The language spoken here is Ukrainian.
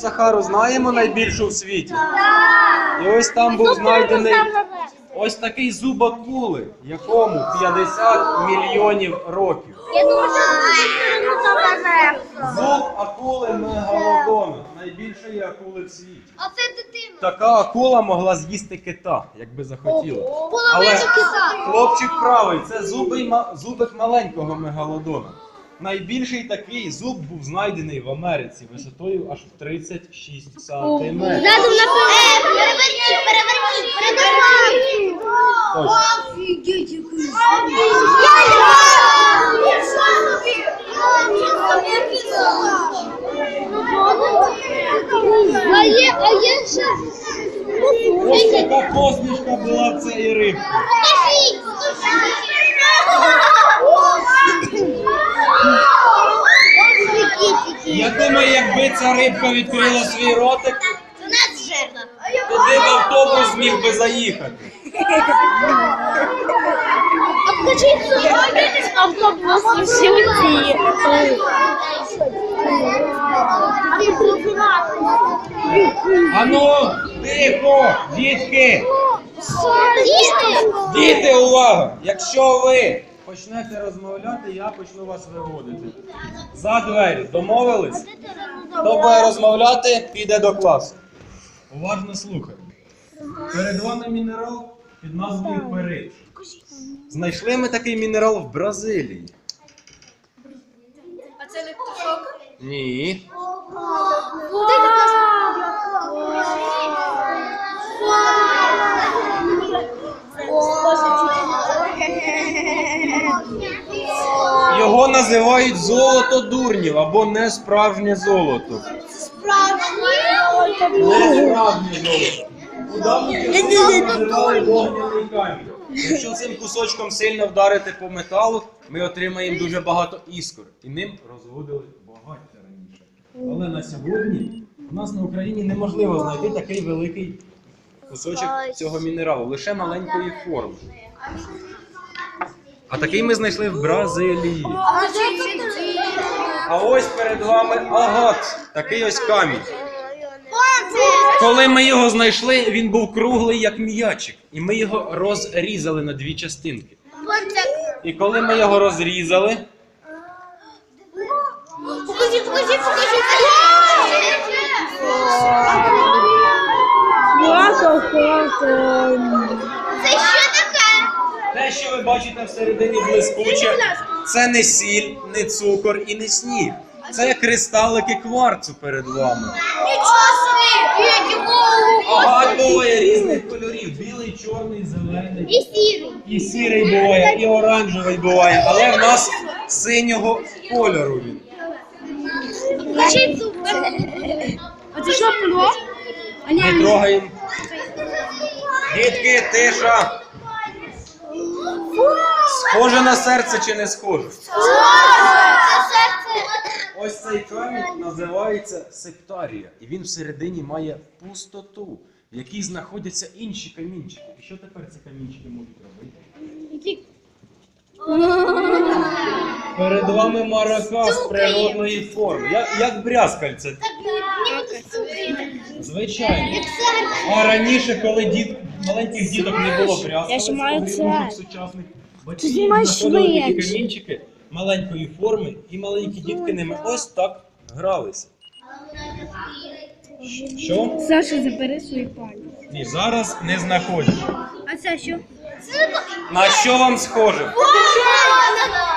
Сахару знаємо найбільшу в світі? І ось там був знайдений ось такий зуб акули, якому 50 мільйонів років. Зуб акули мегалодона, найбільшої акули в світі. Така акула могла з'їсти кита, якби захотіла. Але хлопчик правий, це зубий, ма- зубик маленького мегалодона. Найбільший такий зуб був знайдений в Америці висотою аж в 36 сантиметрів. Задом на Переверніть, переверніть, переверніть. Ось. Офігеть, який. А є, а є ще. Ось така посмішка була в цієї рибки. Я думаю, якби ця рибка відкрила свій ротик, туди в автобус зміг би заїхати. Обкажіть автобус всі. Ану, тихо, дітки! Діти, увага! Якщо ви почнете розмовляти, я почну вас виводити. За двері. Домовились? Хто буде розмовляти, піде до класу. Уважно слухай. Перед вами мінерал під назвою перит. Знайшли ми такий мінерал в Бразилії. А це електрошок? Ні. Його називають золото дурнів або несправжнє золото. Несправжнє золото. У давні часи називали вогняний камінь. Якщо цим кусочком сильно вдарити по металу, ми отримаємо дуже багато іскор. І ним розводили багаття раніше. Але на сьогодні у нас на Україні неможливо знайти такий великий кусочок цього мінералу, лише маленької форми. А такий ми знайшли в Бразилії. А ось перед вами агат, такий ось камінь. Коли ми його знайшли, він був круглий, як м'ячик, і ми його розрізали на дві частинки. І коли ми його розрізали, Покажи, покажи, покажи. Це що таке? Те, що ви бачите всередині блискуче, це не сіль, не цукор і не сніг. Це кристалики кварцу перед вами. Нічого собі! Які! Агат буває різних кольорів: білий, чорний, зелений. І сірий. І сірий буває, і оранжевий буває, але в нас синього кольору він. А це що ні, Не трогаємо. Дітки, тиша. Схоже на серце чи не схоже? Ось цей камінь називається септарія, і він всередині має пустоту, в якій знаходяться інші камінчики. І що тепер ці камінчики можуть робити? Перед вами маракас природної форми. Як, як брязкальце. Звичайно. А раніше, коли діт... маленьких діток не було брязкальця, ж сучасних Знаходили швидше. камінчики маленької форми, і маленькі дітки ними ось так гралися. Що? Саша, забери свої пальці. Ні, зараз не знаходять. А це що? На що вам схоже? Вау!